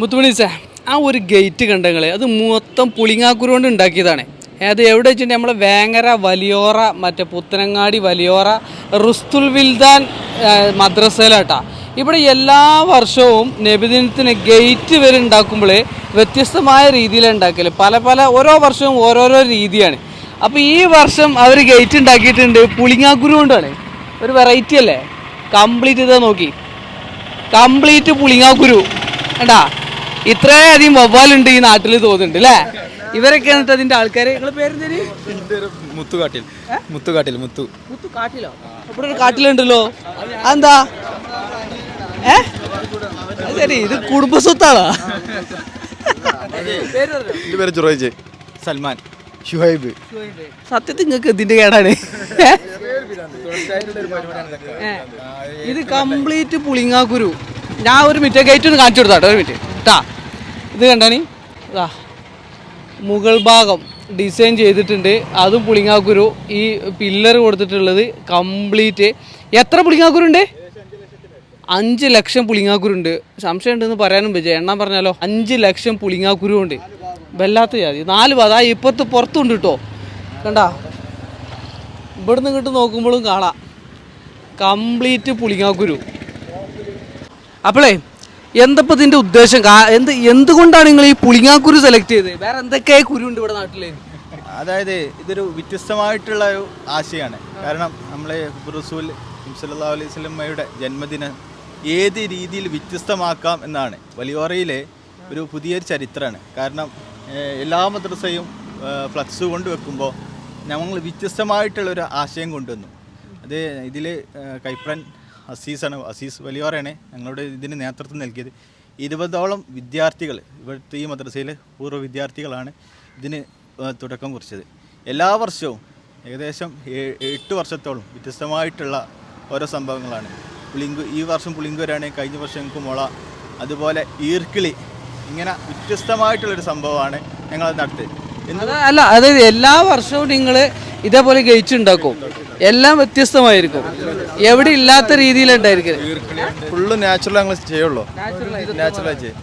മുത്തുമണീസ ആ ഒരു ഗേറ്റ് കണ്ടങ്ങളെ അത് മൊത്തം പുളിങ്ങാക്കുരു കൊണ്ട് ഉണ്ടാക്കിയതാണ്. അത് എവിടെ വെച്ചിട്ടുണ്ടെങ്കിൽ നമ്മളെ വേങ്ങര വലിയോറ മറ്റേ പുത്തനങ്ങാടി വലിയോറ റുസ്തുൽ വിൽദാൻ മദ്രസയിലാട്ടാ. ഇവിടെ എല്ലാ വർഷവും നബിദിനത്തിന് ഗേറ്റ് വരെ ഉണ്ടാക്കുമ്പോൾ വ്യത്യസ്തമായ രീതിയിലാണ് പല പല ഓരോ വർഷവും ഓരോരോ രീതിയാണ്. അപ്പോൾ ഈ വർഷം അവർ ഗേറ്റ് ഉണ്ടാക്കിയിട്ടുണ്ട് പുളിങ്ങാക്കുരു കൊണ്ടാണ്. ഒരു വെറൈറ്റി അല്ലേ? കംപ്ലീറ്റ് ഇതാ നോക്കി. കംപ്ലീറ്റ് പുളിങ്ങാക്കുരു. കണ്ടാ? ഇത്രയധികം വവ്വാലുണ്ട് ഈ നാട്ടിൽ തോന്നുന്നുണ്ട് അല്ലേ ഇവരൊക്കെ എന്നിട്ട് അതിന്റെ ആൾക്കാര്? നിങ്ങളെ പേരെന്തേര്? മുത്തുകാട്ടിൽ. മുത്തുകാട്ടിൽ മുത്തു. മുത്തു കാട്ടിലോ ഇവിടെ ഒരു കാട്ടിലുണ്ടല്ലോ. അതെന്താ? ഏ? ശരി ഇത് കുടുംബസ്വത്താണോ? പേര് ജുറൈജ്. സൽമാൻ. ഷുഹൈബ്. സത്യത്തിൽ നിങ്ങൾക്ക് ഇതിന്റെ കേടാണ്. ഇത് കംപ്ലീറ്റ് പുളിങ്ങാക്കുരു. ഞാൻ ഒരു മിനിറ്റ് ഗേറ്റ് ഒന്ന് കാണിച്ചു കൊടുത്താട്ടോ ഒരു മിനിറ്റ്. കേട്ടാ ഇത് കണ്ടാണി? ഇതാ മുകൾ ഭാഗം ഡിസൈൻ ചെയ്തിട്ടുണ്ട്. അതും പുളിങ്ങാക്കുരു. ഈ പില്ലർ കൊടുത്തിട്ടുള്ളത് കംപ്ലീറ്റ്. എത്ര പുളിങ്ങാക്കുരുണ്ട്? അഞ്ച് ലക്ഷം പുളിങ്ങാക്കുരുണ്ട്. സംശയം ഉണ്ടെന്ന് പറയാനും പറ്റും എണ്ണം പറഞ്ഞാലോ അഞ്ച് ലക്ഷം പുളിങ്ങാക്കുരു ഉണ്ട് വല്ലാത്ത ജാതി. നാല് പത ഇപ്പുറത്ത് പുറത്തുണ്ട് കേട്ടോ കണ്ട? ഇവിടുന്ന് ഇങ്ങോട്ട് നോക്കുമ്പോഴും കാണാം. കംപ്ലീറ്റ് പുളിങ്ങാക്കുരു. അപ്പോളേ എന്തപ്പോൾ ഇതിന്റെ ഉദ്ദേശം? എന്ത് എന്തുകൊണ്ടാണ് നിങ്ങൾ ഈ പുളിങ്ങാക്കുരു സെലക്ട് ചെയ്തത് വേറെ എന്തൊക്കെ കുരുണ്ട് ഇവിടെ നാട്ടിൽ? അതായത് ഇതൊരു വ്യത്യസ്തമായിട്ടുള്ള ഒരു ആശയമാണ് കാരണം നമ്മളെ റസൂൽ സല്ലല്ലാഹു അലൈഹി ജന്മദിനം ഏത് രീതിയിൽ വ്യത്യസ്തമാക്കാം എന്നാണ്. വലിയോറയിലെ ഒരു പുതിയൊരു ചരിത്രമാണ്. കാരണം എല്ലാ മദ്രസയും ഫ്ലക്സ് കൊണ്ട് വെക്കുമ്പോൾ ഞങ്ങൾ വ്യത്യസ്തമായിട്ടുള്ള ഒരു ആശയം കൊണ്ടുവന്നു. അത് ഇതിൽ കൈപ്രൻ അസീസാണ് അസീസ് വലിയവരാണ് ഞങ്ങളുടെ ഇതിന് നേതൃത്വം നൽകിയത്. ഇരുപതോളം വിദ്യാർത്ഥികൾ ഇവിടുത്തെ ഈ മദ്രസയിലെ പൂർവ വിദ്യാർത്ഥികളാണ് ഇതിന് തുടക്കം കുറിച്ചത്. എല്ലാ വർഷവും ഏകദേശം എട്ട് വർഷത്തോളം വ്യത്യസ്തമായിട്ടുള്ള ഓരോ സംഭവങ്ങളാണ്. പുളിങ്കു ഈ വർഷം പുളിങ്കുരാണ് കഴിഞ്ഞ വർഷം ഞങ്ങൾക്ക് മുള അതുപോലെ ഈർക്കിളി ഇങ്ങനെ വ്യത്യസ്തമായിട്ടുള്ളൊരു സംഭവമാണ് ഞങ്ങൾ നടത്തിയത്. അല്ല അതായത് എല്ലാ വർഷവും നിങ്ങൾ ഇതേപോലെ ഗയിച്ച് ഉണ്ടാക്കും എല്ലാം വ്യത്യസ്തമായിരിക്കും. എവിടെ ഇല്ലാത്ത രീതിയിലുണ്ടായിരിക്കും. ഫുള്ള് നാച്ചുറൽ ഞങ്ങൾ ചെയ്യുള്ളൂ. നാച്ചുറലായി ചെയ്യും.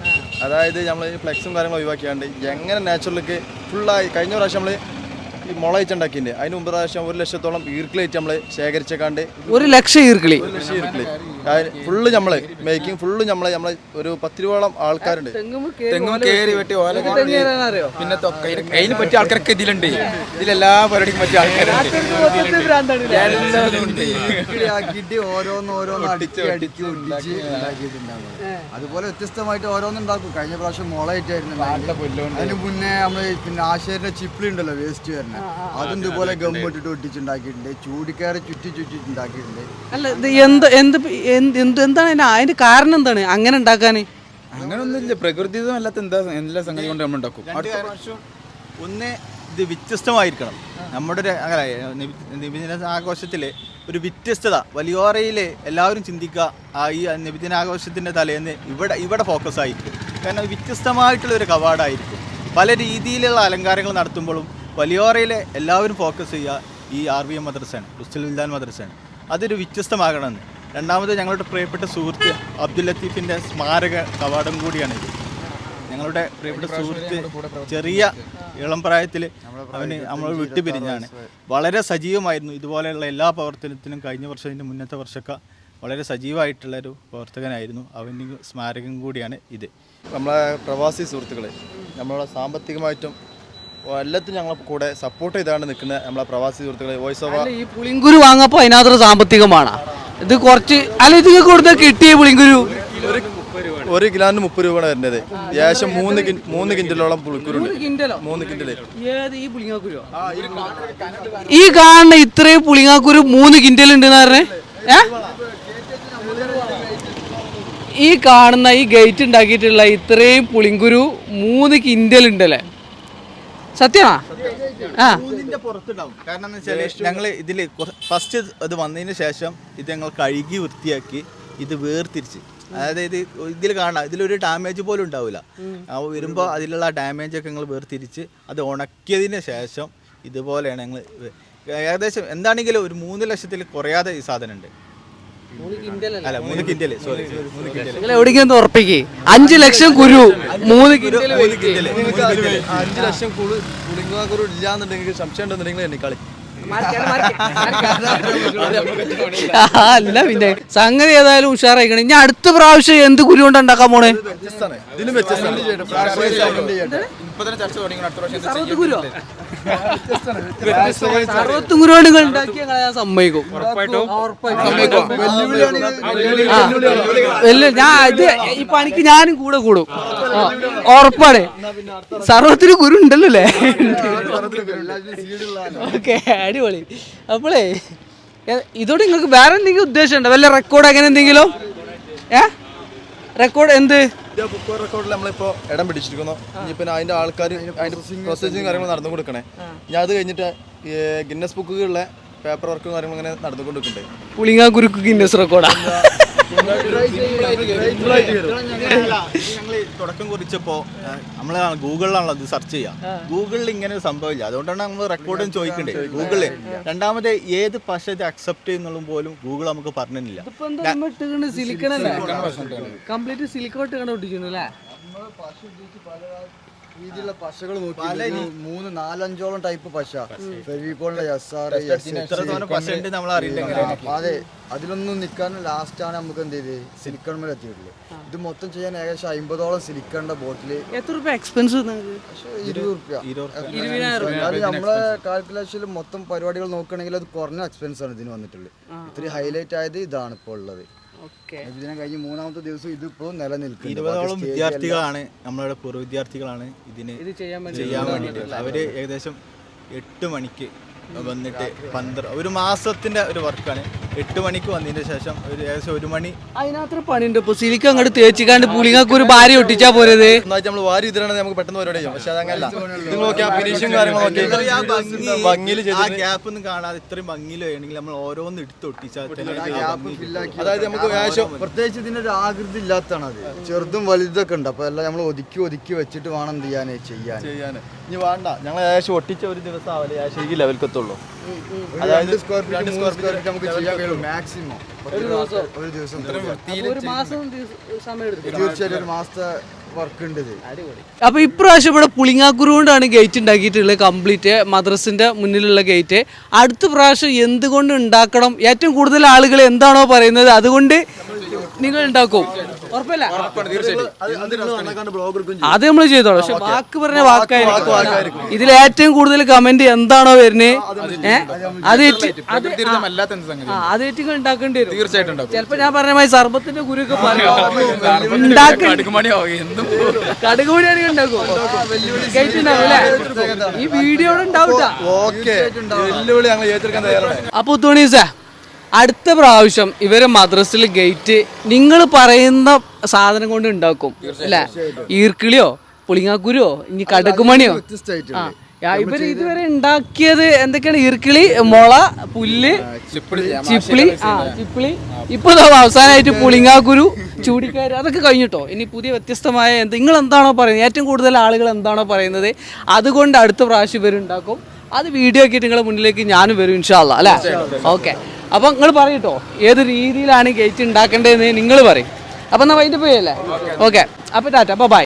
അതായത് നമ്മൾ ഫ്ലെക്സും കാര്യങ്ങളും ഒഴിവാക്കിയാണ്ട് എങ്ങനെ നാച്ചുറലേക്ക് ഫുള്ളായി കഴിഞ്ഞ പ്രാവശ്യം നമ്മൾ ഈ മുള വെച്ചുണ്ടാക്കിയിട്ടുണ്ട്. അതിന് മുമ്പ് പ്രാവശ്യം ഒരു ലക്ഷത്തോളം ഈർക്കിളേറ്റ് നമ്മൾ ശേഖരിച്ചേക്കാണ്ട് ഒരു ലക്ഷം ഈർക്കിളി. ഒരു ലക്ഷം ഈർക്കിളി. ഫുള്ള് നമ്മൾ മേക്കിംഗ് ഫുള്ള് നമ്മൾ നമ്മൾ ഒരു പത്ത് രൂപയോളം ആൾക്കാരുണ്ട് തെങ്ങും കയറി വെട്ടി ഓല പിന്നെ തൊക്ക അതിന് പറ്റിയ ആൾക്കാരൊക്കെ ഇതിലുണ്ട്. ഇതിലെല്ലാ പരിപാടിക്കും പറ്റിയ ആൾക്കാരുണ്ട്. അടിച്ച് അതുപോലെ വ്യത്യസ്തമായിട്ട് ഓരോന്നുണ്ടാക്കും. കഴിഞ്ഞ പ്രാവശ്യം മുളയിട്ടായിരുന്നു അതിന് മുന്നേ നമ്മൾ പിന്നെ ആശാരിന്റെ ചിപ്പിളി ഉണ്ടല്ലോ വേസ്റ്റ് വരുന്നത് അതും ഇതുപോലെ ഗമ്മിട്ടിട്ട് ഒട്ടിച്ചുണ്ടാക്കിയിട്ടുണ്ട് ചൂടിക്കയറി ചുറ്റി ചുറ്റിട്ടുണ്ടാക്കിയിട്ടുണ്ട്. അല്ല ഇത് എന്ത് എന്ത് എന്ത് എന്ത് എന്താണ് അതിന് കാരണം എന്താണ്? അങ്ങനെ ഉണ്ടാക്കാൻ അങ്ങനൊന്നുമില്ല. പ്രകൃതിദമല്ലാത്ത എന്താ എല്ലാ സംഗതി കൊണ്ട് നമ്മൾ ഉണ്ടാക്കും. അടുത്ത വർഷം ഒന്ന് ഇത് വ്യത്യസ്തമായിരിക്കണം. നമ്മുടെ ഒരു അങ്ങനെ നിബിദിന ആഘോഷത്തിൽ ഒരു വ്യത്യസ്തത വലിയോറയിൽ എല്ലാവരും ചിന്തിക്കുക ആ ഈ നബിദിനാഘോഷത്തിന്റെ തലേന്ന് ഇവിടെ ഇവിടെ ഫോക്കസ് ആയിരിക്കും. കാരണം വ്യത്യസ്തമായിട്ടുള്ള ഒരു കവാടായിരിക്കും. പല രീതിയിലുള്ള അലങ്കാരങ്ങൾ നടത്തുമ്പോഴും വലിയോറയിലെ എല്ലാവരും ഫോക്കസ് ചെയ്യുക ഈ ആർ വി എം മദ്രസയാണ് റുസ്തുൽ വിൽദാൻ മദ്രസയാണ്. അതൊരു വ്യത്യസ്തമാകണമെന്ന്. രണ്ടാമത് ഞങ്ങളുടെ പ്രിയപ്പെട്ട സുഹൃത്ത് അബ്ദുൽ ലത്തീഫിന്റെ സ്മാരക കവാടം കൂടിയാണിത് ഞങ്ങളുടെ പ്രിയപ്പെട്ട സുഹൃത്ത് ചെറിയ ഇളം പ്രായത്തിൽ അവന് നമ്മൾ വിട്ടുപിരിഞ്ഞാണ് വളരെ സജീവമായിരുന്നു. ഇതുപോലെയുള്ള എല്ലാ പ്രവർത്തനത്തിനും കഴിഞ്ഞ വർഷം ഇതിന്റെ മുന്നത്തെ വർഷമൊക്കെ വളരെ സജീവമായിട്ടുള്ളൊരു പ്രവർത്തകനായിരുന്നു. അവന് സ്മാരകം കൂടിയാണ് ഇത്. നമ്മളെ പ്രവാസി സുഹൃത്തുക്കൾ നമ്മളെ സാമ്പത്തികമായിട്ടും എല്ലാത്തിനും ഞങ്ങളെ കൂടെ സപ്പോർട്ട് ചെയ്താണ് നിൽക്കുന്നത് നമ്മളെ പ്രവാസി സുഹൃത്തുക്കളെ. വോയിസ് ഓഫ് അല്ല ഈ പുളിങ്കുരു വാങ്ങപ്പോ അതിനകത്ത് സാമ്പത്തികമാണ്. ഇത് കുറച്ച് അല്ല ഇത് കൊടുത്ത കിട്ടിയ പുളിങ്കുരു? ഒരു കിലോന് മുപ്പത് രൂപയാണ് വരുന്നത്. ഏകദേശം മൂന്ന് മൂന്ന് കിന്റലോളം പുളിക്കുരുണ്ട് കിൻഡലോ? മൂന്ന് ഏത് ഈ കാണുന്ന ഇത്രയും പുളിങ്ങാക്കുരു മൂന്ന് കിൻഡൽ ഉണ്ട് പറഞ്ഞേ? ഈ കാണുന്ന ഈ ഗേറ്റ് ഉണ്ടാക്കിയിട്ടുള്ള ഇത്രയും പുളിങ്കുരു മൂന്ന് കിൻഡൽ ഉണ്ടല്ലേ സത്യമാ? കാരണം ഞങ്ങൾ ഇതിൽ ഫസ്റ്റ് അത് വന്നതിന് ശേഷം ഇത് ഞങ്ങൾ കഴുകി വൃത്തിയാക്കി ഇത് വേർതിരിച്ച്. അതായത് ഇത് ഇതിൽ കാണാം ഇതിലൊരു ഡാമേജ് പോലും ഉണ്ടാവില്ല. വരുമ്പോൾ അതിലുള്ള ഡാമേജ് ഒക്കെ ഞങ്ങൾ വേർതിരിച്ച് അത് ഉണക്കിയതിന് ശേഷം ഇതുപോലെയാണ് ഞങ്ങൾ ഏകദേശം എന്താണെങ്കിലും ഒരു മൂന്ന് ലക്ഷത്തിൽ കുറയാതെ ഈ സാധനം ഉണ്ട് അല്ല? മൂന്ന് കിൻഡൽ. സോറി മൂന്ന് കിൻഡൽ. നിങ്ങൾ ഉറപ്പിക്കേ. അഞ്ച് ലക്ഷം കുരു. മൂന്ന് കിൻഡൽ അഞ്ച് ലക്ഷം കുളിങ്ങാകുരു കുളിങ്ങാക്കുരു ഇല്ലാന്നുണ്ടെങ്കിൽ സംശയം ഉണ്ടെന്നുണ്ടെങ്കിൽ എന്നെ കളി. അല്ല പിന്നെ സംഗതി ഏതായാലും ഉഷാറായിക്കണം. ഇനി അടുത്ത പ്രാവശ്യം എന്ത് കുരു കൊണ്ട് ഉണ്ടാക്കാൻ പോണേ? വ്യത്യസ്തമാണ്. ഇതിലും വ്യത്യസ്തമാണ്. ഇപ്പൊ തന്നെ ചർച്ച തുടങ്ങി. അടുത്ത പ്രാവശ്യം ഇത് അറുപത്ത് കുരു. കൊണ്ട് ഉണ്ടാക്കിയ ഞാൻ സമ്മതിക്കും. ഞാൻ ഇത് ഈ പണിക്ക് ഞാനും കൂടെ കൂടും. ഉറപ്പാണ്. സർവത്തിന് ഗുരു ഉണ്ടല്ലോ അല്ലേ ഓക്കെ അടിപൊളി. അപ്പോളേ ഇതോടെ നിങ്ങൾക്ക് വേറെ എന്തെങ്കിലും ഉദ്ദേശം ഉണ്ടോ? വല്ല റെക്കോർഡ് അങ്ങനെ എന്തെങ്കിലും? ഏ? റെക്കോർഡ് എന്ത്? റെക്കോർഡിൽ നമ്മളിപ്പോ ഇടം പിടിച്ചിരിക്കുന്നു. ഇനി പിന്നെ അതിന്റെ ആൾക്കാർ അതിന്റെ പ്രോസസ്സിങ് കാര്യങ്ങൾ നടന്നു കൊടുക്കണേ ഞാൻ അത് കഴിഞ്ഞിട്ട് ഗിന്നസ് ബുക്കുകളിലെ പേപ്പർ വർക്കും കാര്യങ്ങളും ഇങ്ങനെ നടന്നുകൊണ്ടിരിക്കുന്നുണ്ട് പുളിങ്ങാ കുരുക്ക് ഗിന്നസ് റെക്കോർഡാ തുടക്കം കുറിച്ചപ്പോ നമ്മൾ ഗൂഗിളിലാണല്ലോ അത് സെർച്ച് ചെയ്യാം. ഗൂഗിളിൽ ഇങ്ങനെ ഒരു സംഭവമില്ല അതുകൊണ്ടാണ് നമ്മൾ റെക്കോർഡും ചോദിക്കണ്ടേ. ഗൂഗിളിൽ രണ്ടാമത് ഏത് ഭാഷ ഇത് അക്സെപ്റ്റ് ചെയ്യുന്നുള്ള പോലും ഗൂഗിൾ നമുക്ക് പറഞ്ഞില്ല കംപ്ലീറ്റ് സിലിക്കോട്ട് അല്ലേ? രീതിയിലുള്ള പശകൾ നോക്കി മൂന്ന് നാലഞ്ചോളം ടൈപ്പ് പശ. ഫെവിക്കോളിന്റെ എസ് ആർ അതെ അതിലൊന്നും നിൽക്കാൻ ലാസ്റ്റ് ആണ് നമുക്ക് എന്ത് ചെയ്ത്? സിലിക്കൺ മേലെ എത്തിയിട്ടുള്ളത് ഇത് മൊത്തം ചെയ്യാൻ ഏകദേശം അമ്പതോളം സിലിക്കണിന്റെ ബോട്ടിൽ എത്ര രൂപ എക്സ്പെൻസ് ഇരുപത് നമ്മളെ കാൽക്കുലേഷനിൽ മൊത്തം പരിപാടികൾ നോക്കുകയാണെങ്കിൽ അത് കുറഞ്ഞ എക്സ്പെൻസ് ആണ് ഇതിന് വന്നിട്ടുള്ളത്. ഇത്രയും ഹൈലൈറ്റ് ആയത് ഇതാണ് ഇപ്പോൾ ഉള്ളത്. ഇതിനെ കഴിഞ്ഞ് മൂന്നാമത്തെ ദിവസം ഇതിപ്പോ നിലനിൽക്കും ഇരുപതോളം വിദ്യാർത്ഥികളാണ് നമ്മളുടെ പൂർവ വിദ്യാർത്ഥികളാണ് ഇതിന് ഇത് ചെയ്യാൻ വേണ്ടി ചെയ്യാൻ വേണ്ടിയിട്ട്. അവർ ഏകദേശം എട്ട് മണിക്ക് വന്നിട്ട് പന്ത്ര ഒരു മാസത്തിന്റെ ഒരു വർക്കാണ്. എട്ട് മണിക്ക് വന്നതിന് ശേഷം ഒരു ഏകദേശം ഒരു മണി. അതിനകത്ത് പണിയുണ്ട്. ഇപ്പൊ സിലിക്ക് അങ്ങോട്ട് തേച്ചിക്കാണ്ട് പുളിങ്ങാക്ക് ഒരു ഭാര്യ ഒട്ടിച്ചാ പോരത്? ഒന്നായിട്ട് നമ്മൾ വാരി ഇതിലാണ് നമുക്ക് പെട്ടെന്ന് പരിപാടി ചെയ്യും പക്ഷെ അതങ്ങനല്ല. നിങ്ങൾ നോക്കിയാ ഫിനിഷും കാര്യങ്ങളും ഭംഗിയിൽ ആ ഗ്യാപ്പ് ഒന്നും കാണാതെ ഇത്രയും ഭംഗിയിൽ വേണമെങ്കിൽ നമ്മൾ ഓരോന്ന് എടുത്ത് ഒട്ടിച്ചാൽ അതായത് നമുക്ക് ഏകദേശം പ്രത്യേകിച്ച് ഇതിന്റെ ഒരു ആകൃതി ഇല്ലാത്തതാണ് അത്. ചെറുതും വലുതൊക്കെ ഉണ്ട്. അപ്പൊ എല്ലാം നമ്മൾ ഒതുക്കി ഒതുക്കി വെച്ചിട്ട് വേണം എന്ത് ചെയ്യാൻ ചെയ്യാൻ ഇനി വേണ്ട. ഞങ്ങൾ ഏകദേശം ഒട്ടിച്ച ഒരു ദിവസം ആവില്ല ഏകദേശം ഈ ലെവൽക്ക് എത്തുള്ളൂ സ്ക്വയർ ഫീറ്റ് മൂന്ന് സ്ക്വയർ ഫീറ്റ് നമുക്ക് ചെയ്യാൻ മാക്സിമം ഒരു ദിവസം. ഒരു തീർച്ചയായിട്ടും മാസത്തെ വർക്ക് ഉണ്ട് ഇത്. അപ്പൊ ഇപ്രാവശ്യം ഇവിടെ പുളിങ്ങാക്കുരു കൊണ്ടാണ് ഗേറ്റ് ഉണ്ടാക്കിയിട്ടുള്ളത് കംപ്ലീറ്റ് മദ്രസിന്റെ മുന്നിലുള്ള ഗേറ്റ് അടുത്ത പ്രാവശ്യം എന്തുകൊണ്ട് ഉണ്ടാക്കണം? ഏറ്റവും കൂടുതൽ ആളുകൾ എന്താണോ പറയുന്നത്? അതുകൊണ്ട് നിങ്ങൾ ഉണ്ടാക്കും. ഉറപ്പല്ല. അത് നമ്മൾ ചെയ്തോളൂ. പക്ഷെ വാക്ക് പറഞ്ഞ വാക്കായിരിക്കും. ഇതിൽ ഏറ്റവും കൂടുതൽ കമന്റ് എന്താണോ വരുന്നത് അത് ഏറ്റവും ഉണ്ടാക്കേണ്ടി വരും. തീർച്ചയായിട്ടും ചിലപ്പോ ഞാൻ പറഞ്ഞ മാതിരി സർബത്തിന്റെ കുരുക്കെ പറയും. ഉണ്ടാക്കണ്ട കടുകുമണിയോ എന്തും കടുകുപൊടിയാണ് ഉണ്ടാക്കും ഗേറ്റ് ഉണ്ടാവും അല്ലേ? ഈ വീഡിയോ ഉണ്ടാവില്ല അപ്പൊ തുണീസ അടുത്ത പ്രാവശ്യം ഇവരെ മദ്രസിൽ ഗേറ്റ് നിങ്ങൾ പറയുന്ന സാധനം കൊണ്ട് ഉണ്ടാക്കും അല്ല? ഈർക്കിളിയോ പുളിങ്ങാക്കുരുവോ ഇനി കടക്കുമണിയോ ഇവർ ഇതുവരെ ഉണ്ടാക്കിയത് എന്തൊക്കെയാണ്? ഈർക്കിളി മുള പുല്ല് ചിപ്പിളി ആ ചിപ്പിളി ഇപ്പൊ അവസാനമായിട്ട് പുളിങ്ങാക്കുരു ചൂടിക്കാര് അതൊക്കെ കഴിഞ്ഞിട്ടോ? ഇനി പുതിയ വ്യത്യസ്തമായ എന്ത് നിങ്ങൾ എന്താണോ പറയുന്നത്? ഏറ്റവും കൂടുതൽ ആളുകൾ എന്താണോ പറയുന്നത്? അതുകൊണ്ട് അടുത്ത പ്രാവശ്യം ഇവർ ഉണ്ടാക്കും അത് വീഡിയോ ആക്കിയിട്ട് നിങ്ങളുടെ മുന്നിലേക്ക് ഞാനും വരും ഇൻഷാല്ല അല്ലേ? ഓക്കെ. അപ്പം നിങ്ങൾ പറയട്ടോ ഏത് രീതിയിലാണ് ഗേറ്റ് ഉണ്ടാക്കേണ്ടതെന്ന് നിങ്ങൾ പറയും. അപ്പം എന്നാൽ വൈകിട്ട് പോയല്ലേ ഓക്കെ. അപ്പൊ ടാറ്റ അപ്പോൾ ബൈ